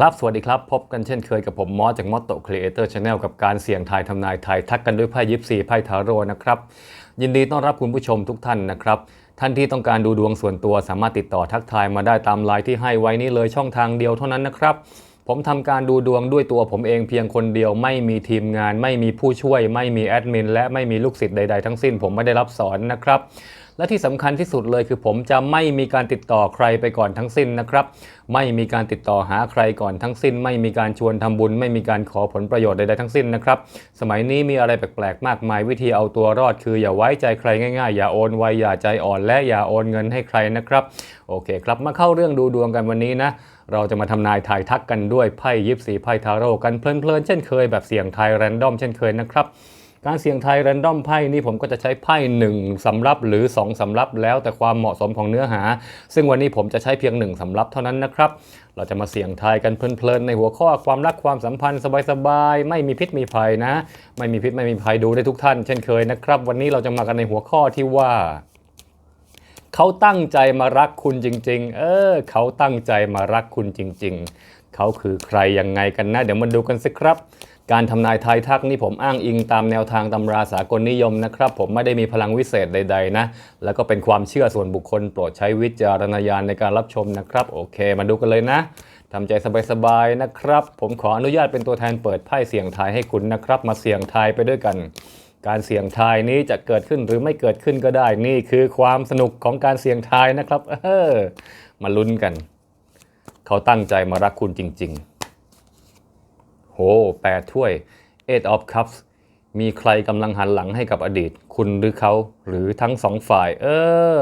ครับ สวัสดีครับ พบกันเช่นเคยกับผมมอสจากมอสโตครีเอเตอร์ชาแนลกับการเสี่ยงทายทำนายไทยทักกันด้วยไพ่ยิปซีไพ่ทาโร่นะครับ ยินดีต้อนรับคุณผู้ชมทุกท่านนะครับ ท่านที่ต้องการดูดวงส่วนตัวสามารถติดต่อทักทายมาได้ตามไลน์ที่ให้ไว้นี้เลยช่องทางเดียวเท่านั้นนะครับ ผมทำการดูดวงด้วยตัวผมเองเพียงคนเดียว ไม่มีทีมงาน ไม่มีผู้ช่วย ไม่มีแอดมินและไม่มีลูกศิษย์ใด ๆ ทั้งสิ้น ผมไม่ได้รับสอนนะครับ และที่สำคัญที่สุดเลยคือผมจะไม่มีการติดต่อใครไปก่อนทั้งสิ้นนะครับ ไม่มีการติดต่อหาใครก่อนทั้งสิ้น ไม่มีการชวนทำบุญ ไม่มีการขอผลประโยชน์ใดๆทั้งสิ้นนะครับสมัยนี้มีอะไรแปลกๆมากมายวิธีเอาตัวรอดคืออย่าไว้ใจใครง่ายๆ อย่าโอนไวอย่าใจอ่อนและอย่าโอนเงินให้ใครนะครับ โอเคครับ มาเข้าเรื่องดูดวงกันวันนี้นะเราจะมาทำนายทายทักกันด้วยไพ่ยิปซีไพ่ทาโร่กันเพลินๆเช่นเคยแบบเสี่ยงทายแรนดอมเช่นเคยนะครับ การเสี่ยงทายแรนดอมไพ่นี่ผมก็จะใช้ไพ่1สำรับหรือ 2สำรับแล้วแต่ความเหมาะสมของเนื้อหา ซึ่งวันนี้ผมจะใช้เพียง 1สำรับเท่านั้นนะครับ เราจะมาเสี่ยงทายกันเพลินๆ ในหัวข้อความรักความสัมพันธ์สบายๆ ไม่มีพิษมีภัยนะ ไม่มีพิษไม่มีภัยดูได้ทุกท่าน เช่นเคยนะครับ วันนี้เราจะมากันในหัวข้อที่ว่าเขาตั้งใจมารักคุณจริง ๆ เออ เขาตั้งใจมารักคุณจริง ๆ เขาคือใครยังไงกันนะ เดี๋ยวมาดูกันสิครับ การทำนายทายทักนี่ผมอ้างอิงตามแนวทางตำราสากลนิยมนะครับ ผมไม่ได้มีพลังวิเศษใด ๆ นะ แล้วก็เป็นความเชื่อส่วนบุคคลโปรดใช้วิจารณญาณในการรับชมนะครับ โอเค มาดูกันเลยนะทำใจสบายๆนะครับ ผมขออนุญาตเป็นตัวแทนเปิดไพ่เสี่ยงทายให้คุณนะครับ มาเสี่ยงทายไปด้วยกัน การเสี่ยงทายนี้จะเกิดขึ้นหรือไม่เกิดขึ้นก็ได้นี่คือความสนุกของการเสี่ยงทายนะครับเออมาลุ้นกัน เขาตั้งใจมารักคุณจริง ๆ โหแปดถ้วย Eight of Cups มีใครกำลังหันหลังให้กับอดีต คุณหรือเขาหรือทั้งสองฝ่าย เออ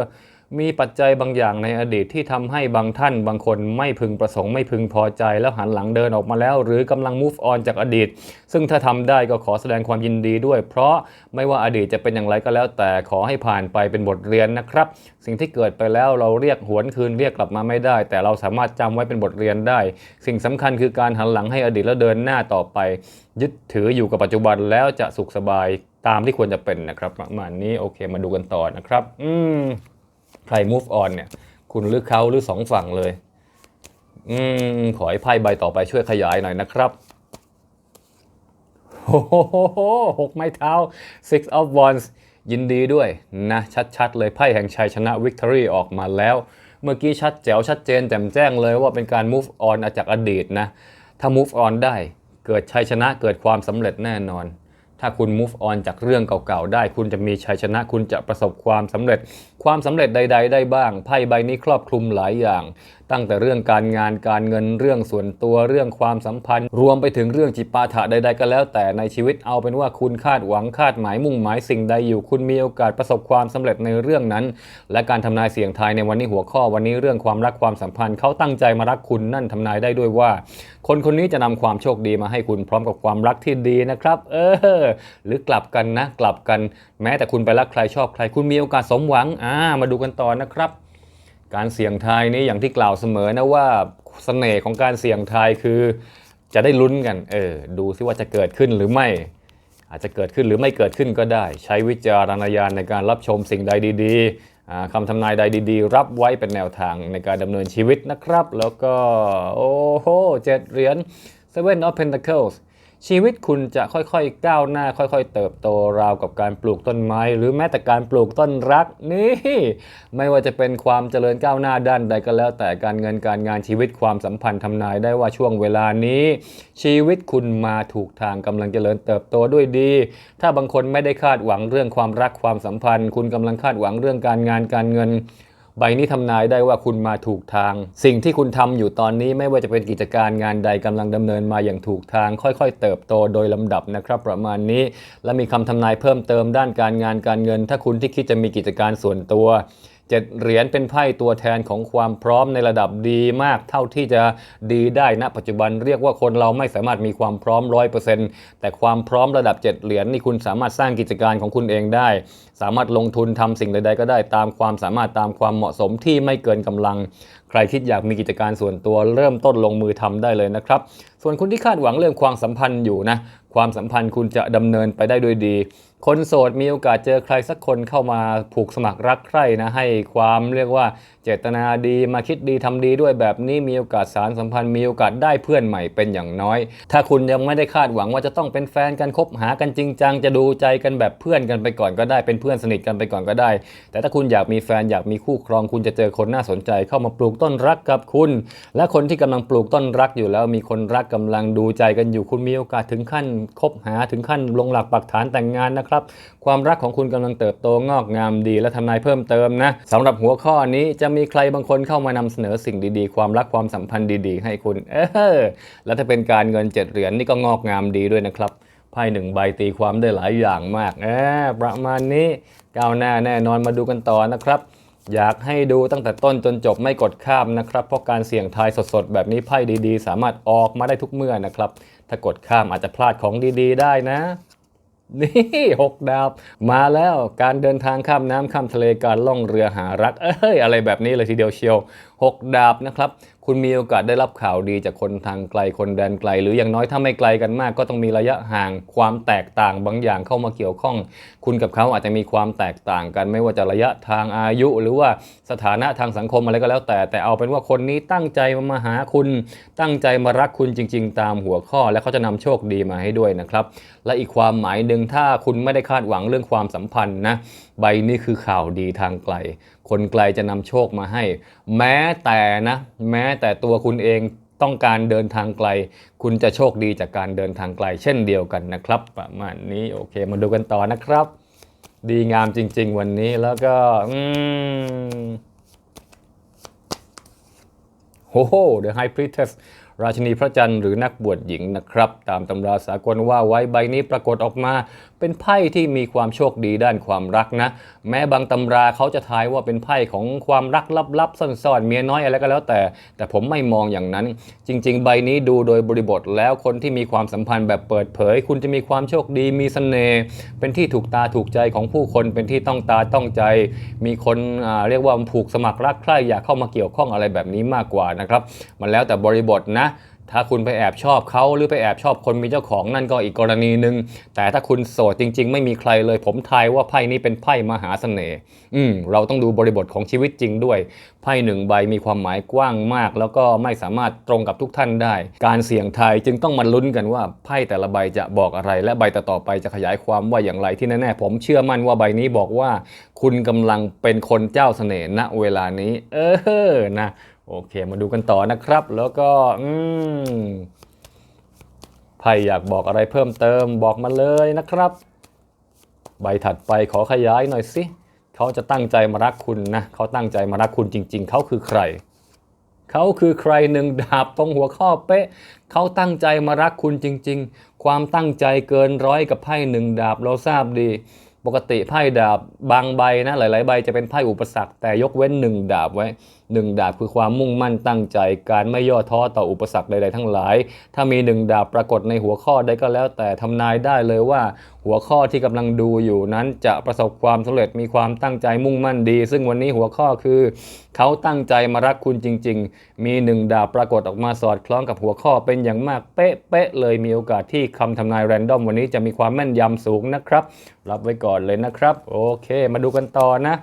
มีปัจจัยบางอย่างในอดีตที่ทำให้บางท่านบางคนไม่พึงประสงค์ไม่พึงพอใจ แล้วหันหลังเดินออกมาแล้ว หรือกำลัง move on จากอดีต ซึ่งถ้าทำได้ก็ขอแสดงความยินดีด้วย เพราะไม่ว่าอดีตจะเป็นอย่างไรก็แล้วแต่ขอให้ผ่านไปเป็นบทเรียนนะครับ สิ่งที่เกิดไปแล้วเราเรียกหวนคืนเรียกกลับมาไม่ได้ แต่เราสามารถจำไว้เป็นบทเรียนได้ สิ่งสำคัญคือการหันหลังให้อดีตแล้วเดินหน้าต่อไป ยึดถืออยู่กับปัจจุบันแล้วจะสุขสบายตามที่ควรจะเป็นนะครับประมาณนี้โอเคมาดูกันต่อนะครับ อืม ใคร move on เนี่ย คุณหรือเขาหรือสองฝั่งเลย อืม ขอให้ไพ่ใบต่อไปช่วยขยายหน่อยนะครับโอ้โหหกไม้เท้า six of wands ยินดีด้วยนะ ชัดๆ เลยไพ่แห่งชัยชนะ victory ออกมาแล้ว เมื่อกี้ชัดแจ๋วชัดเจนแจ่มแจ้งเลยว่าเป็นการ move on จากอดีตนะ ถ้า move on ได้ เกิดชัยชนะเกิดความสำเร็จแน่นอน ถ้าคุณ move on จากเรื่องเก่าๆ ได้ คุณจะมีชัยชนะ คุณจะประสบความสำเร็จ ความสำเร็จใด ๆ ได้บ้าง ไพ่ใบนี้ครอบคลุมหลายอย่าง ตั้งแต่เรื่องการงานการเงินเรื่องส่วนตัวเรื่องความสัมพันธ์ รวมไปถึงเรื่องจิปาถะใด ๆ ก็แล้ว แต่ในชีวิตเอาเป็นว่าคุณคาดหวังคาดหมายมุ่งหมายสิ่งใดอยู่ คุณมีโอกาสประสบความสำเร็จในเรื่องนั้น และการทำนายเสี่ยงทายในวันนี้หัวข้อวันนี้เรื่องความรักความสัมพันธ์เขาตั้งใจมารักคุณนั่นทำนายได้ด้วยว่า คนคนนี้จะนำความโชคดีมาให้คุณพร้อมกับความรักที่ดีนะครับเออหรือกลับกันนะกลับกัน แม้แต่คุณไปรักใครชอบใครคุณมีโอกาสสมหวังอ่ามาดูกันต่อนะครับ การเสี่ยงทายนี้อย่างที่กล่าวเสมอนะว่าเสน่ห์ของการเสี่ยงทายคือจะได้ลุ้นกัน เออ ดูซิว่าจะเกิดขึ้นหรือไม่ อาจจะเกิดขึ้นหรือไม่เกิดขึ้นก็ได้ ใช้วิจารณญาณในการรับชมสิ่งใดดีๆคำทำนายใดดีๆ รับไว้เป็นแนวทางในการดำเนินชีวิตนะครับ แล้วก็ โอ้โหเจ็ดเหรียญ Seven of Pentacles ชีวิตคุณจะค่อยๆก้าวหน้า ค่อยๆ เติบโตราวกับการปลูกต้นไม้ หรือแม้แต่การปลูกต้นรักนี่ไม่ว่าจะเป็นความเจริญก้าวหน้าด้านใดก็แล้ว แต่การเงินการงานชีวิตความสัมพันธ์ทำนายได้ว่าช่วงเวลานี้ ชีวิตคุณมาถูกทางกำลังเจริญเติบโตด้วยดี ถ้าบางคนไม่ได้คาดหวังเรื่องความรักความสัมพันธ์ คุณกำลังคาดหวังเรื่องการงานการเงิน ใบนี้ทำนายได้ว่าคุณมาถูกทาง สิ่งที่คุณทำอยู่ตอนนี้ไม่ว่าจะเป็นกิจการงานใดกำลังดำเนินมาอย่างถูกทาง ค่อยๆ เติบโตโดยลำดับนะครับ ประมาณนี้ และมีคำทำนายเพิ่มเติมด้านการงานการเงิน ถ้าคุณที่คิดจะมีกิจการส่วนตัว เจ็ดเหรียญเป็นไพ่ตัวแทนของความพร้อมในระดับดีมากเท่าที่จะดีได้ณปัจจุบันเรียกว่าคนเราไม่สามารถมีความพร้อมร้อยเปอร์เซ็นต์แต่ความพร้อมระดับเจ็ดเหรียญนี่คุณสามารถสร้างกิจการของคุณเองได้ สามารถลงทุนทำสิ่งใด ๆ ก็ได้ตามความสามารถตามความเหมาะสมที่ไม่เกินกำลัง ใครคิดอยากมีกิจการส่วนตัวเริ่มต้นลงมือทำได้เลยนะครับ ส่วนคุณที่คาดหวังเรื่องความสัมพันธ์อยู่นะความสัมพันธ์คุณจะดำเนินไปได้ด้วยดี คนโสดมีโอกาสเจอใครสักคนเข้ามาผูกสมัครรักใคร่นะให้ความเรียกว่า เจตนาดีมาคิดดีทำดีด้วยแบบนี้มีโอกาสสารสัมพันธ์มีโอกาสได้เพื่อนใหม่เป็นอย่างน้อย ถ้าคุณยังไม่ได้คาดหวังว่าจะต้องเป็นแฟนกันคบหากันจริงจังจะดูใจกันแบบเพื่อนกันไปก่อนก็ได้เป็นเพื่อนสนิทกันไปก่อนก็ได้ แต่ถ้าคุณอยากมีแฟนอยากมีคู่ครอง คุณจะเจอคนน่าสนใจ เข้ามาปลูกต้นรักกับคุณ และคนที่กำลังปลูกต้นรักอยู่แล้ว มีคนรักกำลังดูใจกันอยู่ คุณมีโอกาสถึงขั้นคบหาถึงขั้นลงหลักปักฐานแต่งงานนะครับความรักของคุณกำลังเติบโตงอกงามดี และทำนายเพิ่มเติมนะสำหรับหัวข้อนี้จะมีใครบางคนเข้ามานำเสนอสิ่งดีๆ ความรักความสัมพันธ์ดีๆ ให้คุณ เออ แล้วถ้าเป็นการเงินเจ็ดเหรียญนี่ก็งอกงามดีด้วยนะครับไพ่หนึ่งใบตีความได้หลายอย่างมากเออประมาณนี้ก้าวหน้าแน่นอนมาดูกันต่อนะครับ อยากให้ดูตั้งแต่ต้นจนจบไม่กดข้ามนะครับ เพราะการเสี่ยงทายสดๆ แบบนี้ไพ่ดีๆ สามารถออกมาได้ทุกเมื่อนะครับ ถ้ากดข้ามอาจจะพลาดของดีๆ ได้นะ นี่หกดาว มาแล้วการเดินทางข้ามน้ำข้ามทะเลการล่องเรือหารัก เอ้ย อะไรแบบนี้เลยทีเดียวเชียว หกดาบนะครับ คุณมีโอกาสได้รับข่าวดีจากคนทางไกลคนแดนไกล หรืออย่างน้อยถ้าไม่ไกลกันมาก ก็ต้องมีระยะห่างความแตกต่างบางอย่างเข้ามาเกี่ยวข้อง คุณกับเขาอาจจะมีความแตกต่างกัน ไม่ว่าจะระยะทางอายุ หรือว่าสถานะทางสังคมอะไรก็แล้วแต่ แต่เอาเป็นว่าคนนี้ตั้งใจมามาหาคุณตั้งใจมารักคุณจริง ๆ ตามหัวข้อ และเขาจะนำโชคดีมาให้ด้วยนะครับและอีกความหมายหนึ่งถ้าคุณไม่ได้คาดหวังเรื่องความสัมพันธ์นะใบนี้คือข่าวดีทางไกล คนไกลจะนำโชคมาให้ แม้แต่นะ แม้แต่ตัวคุณเองต้องการเดินทางไกล คุณจะโชคดีจากการเดินทางไกล เช่นเดียวกันนะครับ ประมาณนี้โอเค มาดูกันต่อนะครับ ดีงามจริง ๆ วันนี้แล้วก็อืมโอ้โห The High Priestess ราชินีพระจันทร์หรือนักบวชหญิงนะครับ ตามตำราสากลว่าไว้ใบนี้ปรากฏออกมา เป็นไพ่ที่มีความโชคดีด้านความรักนะ แม้บางตำราเขาจะทายว่าเป็นไพ่ของความรักลับๆซ่อนๆเมียน้อยอะไรก็แล้วแต่ แต่ผมไม่มองอย่างนั้น จริง ๆ ใบนี้ดูโดยบริบทแล้วคนที่มีความสัมพันธ์แบบเปิดเผย คุณจะมีความโชคดีมีเสน่ห์เป็นที่ถูกตาถูกใจของผู้คนเป็นที่ต้องตาต้องใจ มีคนเรียกว่าผูกสมัครรักใคร่อยากเข้ามาเกี่ยวข้องอะไรแบบนี้มากกว่านะครับมันแล้วแต่บริบทนะ ถ้าคุณไปแอบชอบเขาหรือไปแอบชอบคนมีเจ้าของนั่นก็อีกกรณีหนึ่งแต่ถ้าคุณโสดจริง ๆ ไม่มีใครเลย ผมทายว่าไพ่นี้เป็นไพ่มหาเสน่ห์อืมเราต้องดูบริบทของชีวิตจริงด้วย ไพ่หนึ่งใบมีความหมายกว้างมาก แล้วก็ไม่สามารถตรงกับทุกท่านได้ การเสี่ยงทายจึงต้องมาลุ้นกันว่าไพ่แต่ละใบจะบอกอะไร และใบต่อๆไปจะขยายความว่าอย่างไรที่แน่ๆผมเชื่อมั่นว่าใบนี้บอกว่า คุณกำลังเป็นคนเจ้าเสน่ห์ณเวลานี้ เออนะ โอเค มาดูกันต่อนะครับ แล้วก็ อืมไพ่อยากบอกอะไรเพิ่มเติมบอกมาเลยนะครับ ใบถัดไปขอขยายหน่อยสิเขาจะตั้งใจมารักคุณนะเขาตั้งใจมารักคุณจริง ๆ เขาคือใครเขาคือใครหนึ่งดาบตรงหัวข้อเป๊ะ เขาตั้งใจมารักคุณจริง ๆ ความตั้งใจเกินร้อยกับไพ่หนึ่งดาบเราทราบดี ปกติไพ่ดาบบางใบนะหลาย ๆ ใบจะเป็นไพ่อุปสรรคแต่ยกเว้นหนึ่งดาบไว้หนึ่งดาบคือความมุ่งมั่นตั้งใจ การไม่ย่อท้อต่ออุปสรรคใดๆทั้งหลาย ถ้ามีหนึ่งดาบปรากฏในหัวข้อใดก็แล้วแต่ทำนายได้เลยว่า หัวข้อที่กำลังดูอยู่นั้นจะประสบความสำเร็จมีความตั้งใจมุ่งมั่นดี ซึ่งวันนี้หัวข้อคือเขาตั้งใจมารักคุณจริง ๆ มีหนึ่งดาบปรากฏออกมาสอดคล้องกับหัวข้อเป็นอย่างมากเป๊ะๆเลยมีโอกาสที่คำทำนายแรนดอมวันนี้จะมีความแม่นยำสูงนะครับ รับไว้ก่อนเลยนะครับ โอเค มาดูกันต่อนะ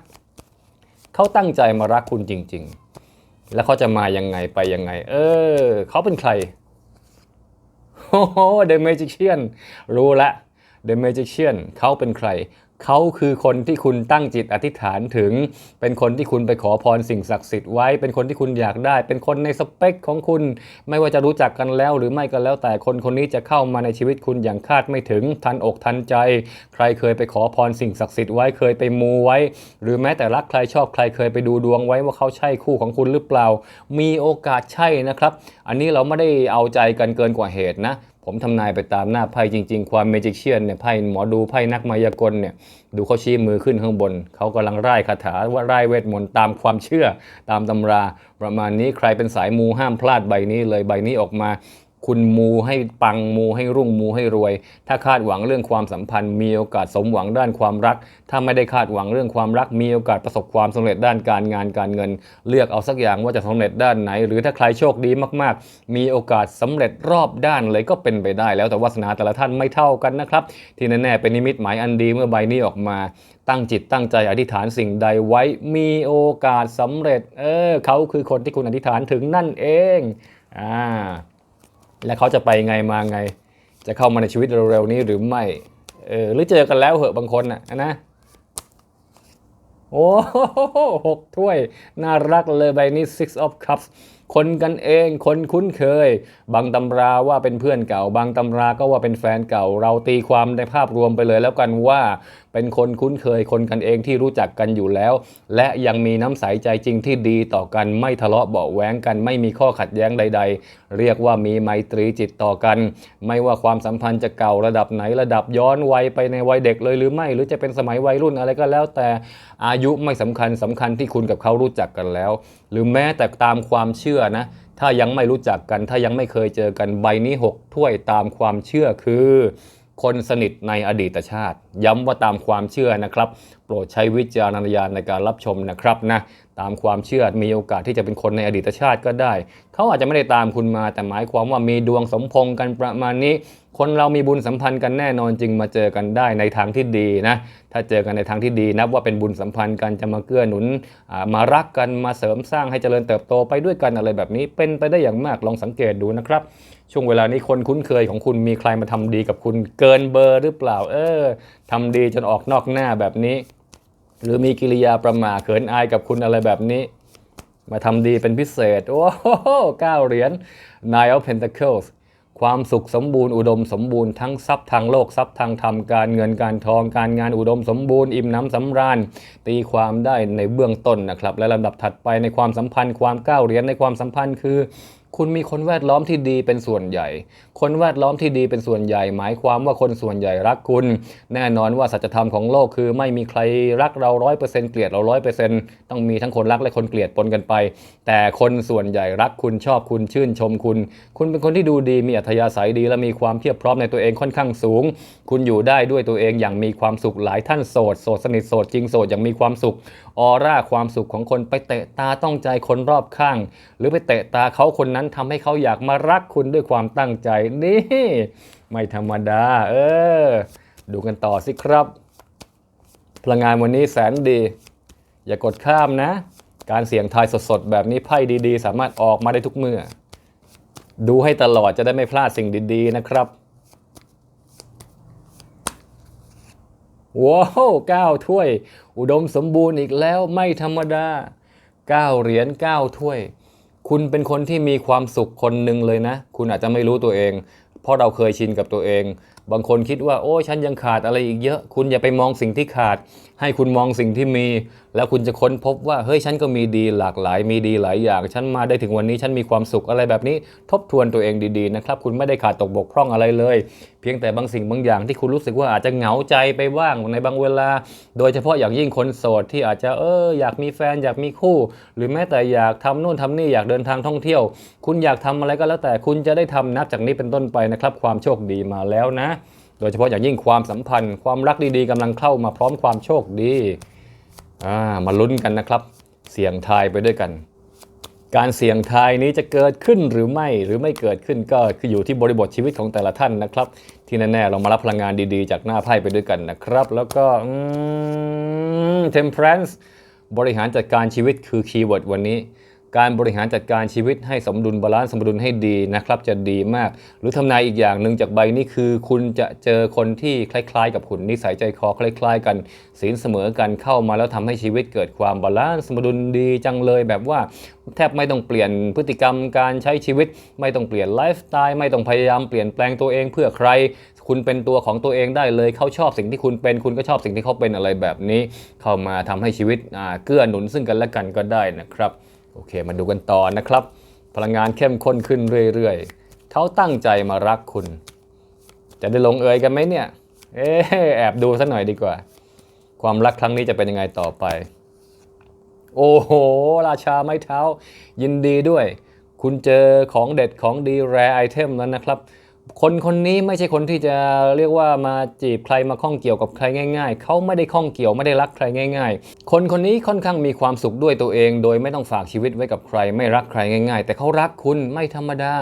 เขาตั้งใจมารักคุณจริง ๆ แล้วเขาจะมายังไงไปยังไง เออเขาเป็นใครโอ้โหเดอะเมจิเชียนรู้ละเดอะเมจิเชียนเขาเป็นใคร เขาคือคนที่คุณตั้งจิตอธิษฐานถึง เป็นคนที่คุณไปขอพรสิ่งศักดิ์สิทธิ์ไว้ เป็นคนที่คุณอยากได้ เป็นคนในสเปคของคุณ ไม่ว่าจะรู้จักกันแล้วหรือไม่ก็แล้วแต่คนคนนี้จะเข้ามาในชีวิตคุณอย่างคาดไม่ถึง ทันอกทันใจ ใครเคยไปขอพรสิ่งศักดิ์สิทธิ์ไว้เคยไปมูไว้ หรือแม้แต่รักใครชอบใครเคยไปดูดวงไว้ว่าเขาใช่คู่ของคุณหรือเปล่า มีโอกาสใช่นะครับ อันนี้เราไม่ได้เอาใจกันเกินกว่าเหตุนะ ผมทำนายไปตามหน้าไพ่จริง ๆ ความเมจิเชียนเนี่ยไพ่หมอดูไพ่นักมายากลเนี่ยดูเขาชี้มือขึ้นข้างบน เขากำลังไล่คาถาว่าไล่เวทมนต์ตามความเชื่อตามตำรา ประมาณนี้ใครเป็นสายมูห้ามพลาดใบนี้เลยใบนี้ออกมา คุณมูให้ปังมูให้รุ่งมูให้รวย ถ้าคาดหวังเรื่องความสัมพันธ์ มีโอกาสสมหวังด้านความรัก ถ้าไม่ได้คาดหวังเรื่องความรัก มีโอกาสประสบความสำเร็จด้านการงานการเงิน เลือกเอาสักอย่างว่าจะสำเร็จด้านไหน หรือถ้าใครโชคดีมากๆ มีโอกาสสำเร็จรอบด้านเลยก็เป็นไปได้ แล้วแต่วาสนาแต่ละท่านไม่เท่ากันนะครับที่แน่ๆเป็นนิมิตหมายอันดีเมื่อใบนี้ออกมาตั้งจิตตั้งใจอธิษฐานสิ่งใดไว้ มีโอกาสสำเร็จ เออเขาคือคนที่คุณอธิษฐานถึงนั่นเอง อ่า และเขาจะไปไงมาไง จะเข้ามาในชีวิตเร็วๆนี้หรือไม่เออหรือเจอกันแล้วเหอะบางคนน่ะนะโอ้หกถ้วย น่ารักเลยใบนี้ six of cups คนกันเอง คนคุ้นเคย บางตำราว่าเป็นเพื่อนเก่า บางตำราก็ว่าเป็นแฟนเก่า เราตีความในภาพรวมไปเลยแล้วกันว่า เป็นคนคุ้นเคยคนกันเองที่รู้จักกันอยู่แล้ว และยังมีน้ำใสใจจริงที่ดีต่อกันไม่ทะเลาะเบาะแวงกัน ไม่มีข้อขัดแย้งใด ๆ เรียกว่ามีไมตรีจิตต่อกัน ไม่ว่าความสัมพันธ์จะเก่าระดับไหนระดับย้อนวัยไปในวัยเด็กเลยหรือไม่ หรือจะเป็นสมัยวัยรุ่นอะไรก็แล้วแต่อายุไม่สำคัญสำคัญที่คุณกับเขารู้จักกันแล้ว หรือแม้แต่ตามความเชื่อนะถ้ายังไม่รู้จักกัน ถ้ายังไม่เคยเจอกันใบนี้หกถ้วยตามความเชื่อคือ คนสนิทในอดีตชาติ ย้ำว่าตามความเชื่อนะครับ โปรดใช้วิจารณญาณในการรับชมนะครับนะตามความเชื่อมีโอกาสที่จะเป็นคนในอดีตชาติก็ได้ เขาอาจจะไม่ได้ตามคุณมา แต่หมายความว่ามีดวงสมพงกันประมาณนี้ คนเรามีบุญสัมพันธ์กันแน่นอนจึงมาเจอกันได้ในทางที่ดีนะถ้าเจอกันในทางที่ดีนับว่าเป็นบุญสัมพันธ์กันจะมาเกื้อหนุนมารักกันมาเสริมสร้างให้เจริญเติบโตไปด้วยกันอะไรแบบนี้ เป็นไปได้อย่างมากลองสังเกตดูนะครับ ช่วงเวลานี้คนคุ้นเคยของคุณมีใครมาทำดีกับคุณเกินเบอร์หรือเปล่า เออทำดีจนออกนอกหน้าแบบนี้ หรือมีกิริยาประมาเขินอายกับคุณอะไรแบบนี้ มาทำดีเป็นพิเศษ โอ้โหเก้าเหรียญ Nine of Pentacles ความสุขสมบูรณ์อุดมสมบูรณ์ทั้งทรัพย์ทางโลกทรัพย์ทางธรรมการเงินการทอง การงานอุดมสมบูรณ์อิ่มน้ำสำราญ ตีความได้ในเบื้องต้นนะครับ และลำดับถัดไปในความสัมพันธ์ความก้าวเหรียญในความสัมพันธ์คือ คุณมีคนแวดล้อมที่ดีเป็นส่วนใหญ่ คนแวดล้อมที่ดีเป็นส่วนใหญ่ หมายความว่าคนส่วนใหญ่รักคุณ แน่นอนว่าสัจธรรมของโลกคือไม่มีใครรักเราร้อยเปอร์เซ็นต์เกลียดเราร้อยเปอร์เซ็นต์ต้องมีทั้งคนรักและคนเกลียดปนกันไป แต่คนส่วนใหญ่รักคุณชอบคุณชื่นชมคุณ คุณเป็นคนที่ดูดีมีอัธยาศัยดี และมีความเพียบพร้อมในตัวเองค่อนข้างสูง คุณอยู่ได้ด้วยตัวเองอย่างมีความสุขหลายท่านโสดโสดสนิทโสดจริงโสดอย่างมีความสุขออร่าความสุขของคนไปเตะตาต้องใจคนรอบข้าง หรือไปเตะตาเขาคนนั้นทำให้เขาอยากมารักคุณด้วยความตั้งใจนี่ ไม่ธรรมดา เออ ดูกันต่อสิครับ พลังงานวันนี้แสนดี อย่ากดข้ามนะ การเสี่ยงทายสดๆ แบบนี้ไพ่ดีๆ สามารถออกมาได้ทุกเมื่อ ดูให้ตลอดจะได้ไม่พลาดสิ่งดีๆ นะครับว้าวเก้าถ้วย อุดมสมบูรณ์อีกแล้วไม่ธรรมดาเก้าเหรียญเก้าถ้วย คุณเป็นคนที่มีความสุขคนหนึ่งเลยนะ คุณอาจจะไม่รู้ตัวเอง เพราะเราเคยชินกับตัวเอง บางคนคิดว่า โอ้ฉันยังขาดอะไรอีกเยอะ คุณอย่าไปมองสิ่งที่ขาด ให้คุณมองสิ่งที่มี แล้วคุณจะค้นพบว่าเฮ้ยฉันก็มีดีหลากหลาย มีดีหลายอย่าง ฉันมาได้ถึงวันนี้ฉันมีความสุขอะไรแบบนี้ ทบทวนตัวเองดีๆนะครับ คุณไม่ได้ขาดตกบกพร่องอะไรเลย เพียงแต่บางสิ่งบางอย่างที่คุณรู้สึกว่าอาจจะเหงาใจไปบ้างในบางเวลา โดยเฉพาะอย่างยิ่งคนโสดที่อาจจะเอออยากมีแฟนอยากมีคู่ หรือแม้แต่อยากทำโน่นทำนี่อยากเดินทางท่องเที่ยว คุณอยากทำอะไรก็แล้วแต่คุณจะได้ทำนับจากนี้เป็นต้นไปนะครับ ความโชคดีมาแล้วนะ ดยเฉพาะอย่างยิ่งความสัมพันธ์ ความรักดีๆกำลังเข้ามาพร้อมความโชคดีมาลุ้นกันนะครับ เสี่ยงทายไปด้วยกัน การเสี่ยงทายนี้จะเกิดขึ้นหรือไม่หรือไม่เกิดขึ้นก็คืออยู่ที่บริบทชีวิตของแต่ละท่านนะครับ ที่แน่ๆเรามารับพลังงานดีๆ จากหน้าไพ่ไปด้วยกันนะครับ แล้วก็อืม temperance บริหารจัดการชีวิตคือคีย์เวิร์ดวันนี้ การบริหารจัดการชีวิตให้สมดุลบาลานซ์สมดุลให้ดีนะครับ จะดีมาก หรือทำนายอีกอย่างหนึ่งจากใบนี้คือ คุณจะเจอคนที่คล้าย ๆ กับคุณนิสัยใจคอคล้าย ๆ กันศีลเสมอกันเข้ามาแล้วทำให้ชีวิตเกิดความบาลานซ์สมดุลดีจังเลยแบบว่า แทบไม่ต้องเปลี่ยนพฤติกรรมการใช้ชีวิต ไม่ต้องเปลี่ยนไลฟ์สไตล์ไม่ต้องพยายามเปลี่ยนแปลงตัวเองเพื่อใครคุณเป็นตัวของตัวเองได้เลยเขาชอบสิ่งที่คุณเป็น คุณก็ชอบสิ่งที่เขาเป็นอะไรแบบนี้ เข้ามาทำให้ชีวิตเกื้อหนุนซึ่งกันและกันก็ได้นะครับ โอเค มาดูกันต่อนะครับ พลังงานเข้มข้นขึ้นเรื่อยๆเขาตั้งใจมารักคุณ จะได้ลงเอยกันไหมเนี่ย เอ๊ะแอบดูสักหน่อยดีกว่า ความรักครั้งนี้จะเป็นยังไงต่อไป โอ้โห ราชาไม้เท้า ยินดีด้วย คุณเจอของเด็ดของดีแรไอเทมแล้วนะครับ คนคนนี้ไม่ใช่คนที่จะเรียกว่ามาจีบใครมาข้องเกี่ยวกับใครง่าย ๆ เขาไม่ได้ข้องเกี่ยวไม่ได้รักใครง่าย ๆ คนคนนี้ค่อนข้างมีความสุขด้วยตัวเอง โดยไม่ต้องฝากชีวิตไว้กับใคร ไม่รักใครง่าย ๆ แต่เขารักคุณไม่ธรรมดา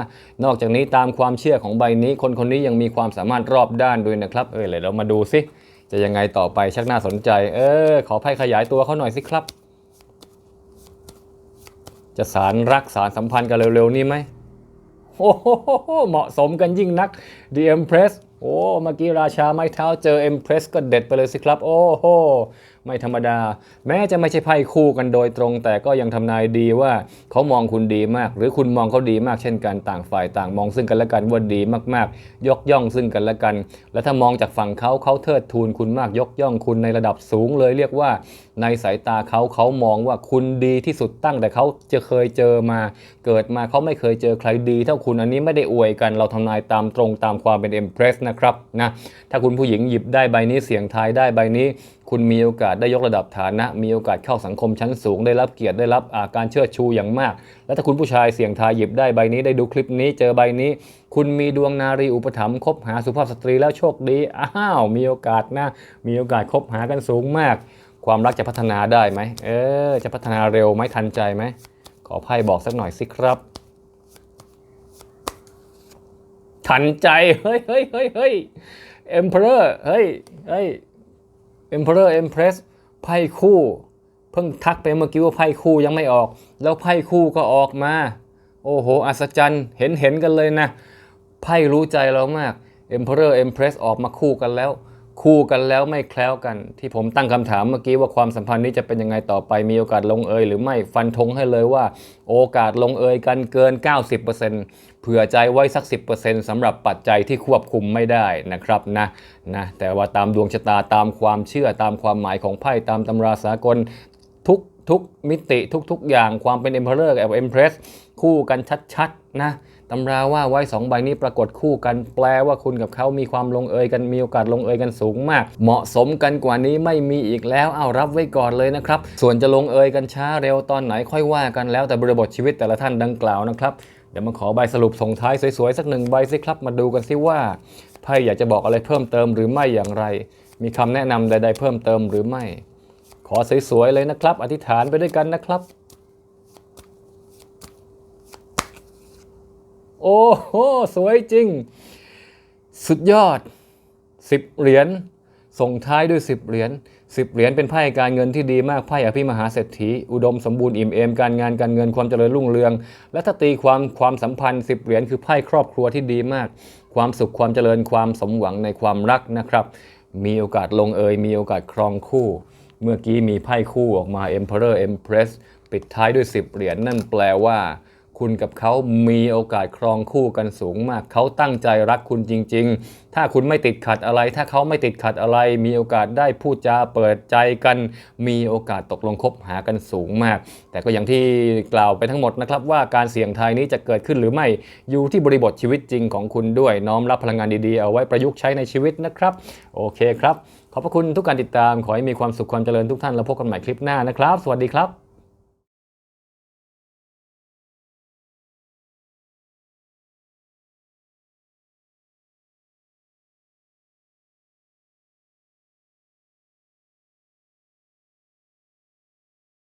นอกจากนี้ตามความเชื่อของใบนี้ คนคนนี้ยังมีความสามารถรอบด้านด้วยนะครับ เออเลยเรามาดูสิจะยังไงต่อไปชักน่าสนใจ เออ ขอไพ่ขยายตัวเขาหน่อยสิครับ จะสารรักสารสัมพันธ์กันเร็วๆนี้ไหม โอ้โหเหมาะสมกันยิ่งนัก The Empress โอ้ เมื่อกี้ราชาไม้เท้าเจอ Empress ก็เด็ดไปเลยสิครับ โอ้โห ไม่ธรรมดา แม้จะไม่ใช่ไพ่คู่กันโดยตรง แต่ก็ยังทำนายดีว่าเขามองคุณดีมาก หรือคุณมองเขาดีมากเช่นกันต่างฝ่ายต่างมองซึ่งกันและกันว่าดีมากๆ ยกย่องซึ่งกันและกัน และถ้ามองจากฝั่งเขาเขาเทิดทูนคุณมากยกย่องคุณในระดับสูงเลยเรียกว่า ในสายตาเขาเขามองว่าคุณดีที่สุดตั้งแต่เขาจะเคยเจอมา เกิดมาเขาไม่เคยเจอใครดี เท่าคุณอันนี้ไม่ได้อวยกัน เราทำนายตามตรงตามความเป็น Empress นะครับนะถ้าคุณผู้หญิงหยิบได้ใบนี้เสียงทายได้ใบนี้ คุณมีโอกาสได้ยกระดับฐานะ มีโอกาสเข้าสังคมชั้นสูง ได้รับเกียรติได้รับาการเชิดชูอย่างมาก และถ้าคุณผู้ชายเสี่ยงทายหยิบได้ใบนี้ได้ดูคลิปนี้เจอใบนี้ คุณมีดวงนารีอุปถัมภ์คบหาสุภาพสตรีแล้วโชคดีอ้าวมีโอกาสนะ มีโอกาสคบหากันสูงมาก ความรักจะพัฒนาได้ไหมเออจะพัฒนาเร็วไหมทันใจไหมขอไพ่บอกสักหน่อยสิครับทันใจเฮ้ยเฮ้ยเฮ้ยเฮ้ย Emperor เฮ้ยเฮ้ย Emperor Empress ไพ่คู่ เพิ่งทักไปเมื่อกี้ว่าไพ่คู่ยังไม่ออก แล้วไพ่คู่ก็ออกมา โอ้โห อัศจรรย์เห็นเห็นกันเลยนะ ไพ่รู้ใจเรามาก Emperor Empress ออกมาคู่กันแล้ว คู่กันแล้วไม่แคล้วกัน ที่ผมตั้งคำถามเมื่อกี้ว่าความสัมพันธ์นี้จะเป็นยังไงต่อไปมีโอกาสลงเอยหรือไม่ฟันธงให้เลยว่า โอกาสลงเอยกันเกิน 90% เผื่อใจไว้สัก 10%สำหรับปัจจัยที่ควบคุมไม่ได้นะครับนะนะแต่ว่าตามดวงชะตาตามความเชื่อตามความหมายของไพ่ตามตำราสากลทุกทุกมิติทุก ๆ อย่างความเป็น Emperor กับ Empress คู่กันชัดๆนะตำราว่าไว้สองใบนี้ปรากฏคู่กันแปลว่าคุณกับเขามีความลงเอยกันมีโอกาสลงเอยกันสูงมาก เหมาะสมกันกว่านี้ไม่มีอีกแล้วเอารับไว้ก่อนเลยนะครับ ส่วนจะลงเอยกันช้าเร็วตอนไหนค่อยว่ากันแล้วแต่บริบทชีวิตแต่ละท่านดังกล่าวนะครับ เดี๋ยวมาขอใบสรุปส่งท้ายสวยๆ สักหนึ่งใบสิครับ มาดูกันสิว่าไพ่อยากจะบอกอะไรเพิ่มเติมหรือไม่อย่างไร มีคำแนะนำใด ๆ เพิ่มเติมหรือไม่ ขอสวยๆเลยนะครับ อธิษฐานไปด้วยกันนะครับ โอ้โห สวยจริง สุดยอด 10 เหรียญ ส่งท้ายด้วย 10 เหรียญ10 เหรียญเป็นไพ่การเงินที่ดีมากไพ่อภิมหาเศรษฐี อุดมสมบูรณ์อิ่มเอมการงานการเงินความเจริญรุ่งเรือง และถ้าตีความความสัมพันธ์ 10 เหรียญคือไพ่ครอบครัวที่ดีมาก ความสุขความเจริญความสมหวังในความรักนะครับ มีโอกาสลงเอยมีโอกาสครองคู่ เมื่อกี้มีไพ่คู่ออกมา Emperor Empress ปิดท้ายด้วย 10 เหรียญนั่นแปลว่า คุณกับเขามีโอกาสครองคู่กันสูงมาก เขาตั้งใจรักคุณจริง ๆ ถ้าคุณไม่ติดขัดอะไร ถ้าเขาไม่ติดขัดอะไร มีโอกาสได้พูดจาเปิดใจกัน มีโอกาสตกลงคบหากันสูงมาก แต่ก็อย่างที่กล่าวไปทั้งหมดนะครับว่าการเสี่ยงทายนี้จะเกิดขึ้นหรือไม่อยู่ที่บริบทชีวิตจริงของคุณด้วยน้อมรับพลังงานดีๆเอาไว้ประยุกต์ใช้ในชีวิตนะครับโอเคครับขอบพระคุณทุกการติดตามขอให้มีความสุขความเจริญทุกท่านแล้วพบกันใหม่คลิปหน้านะครับ สวัสดีครับ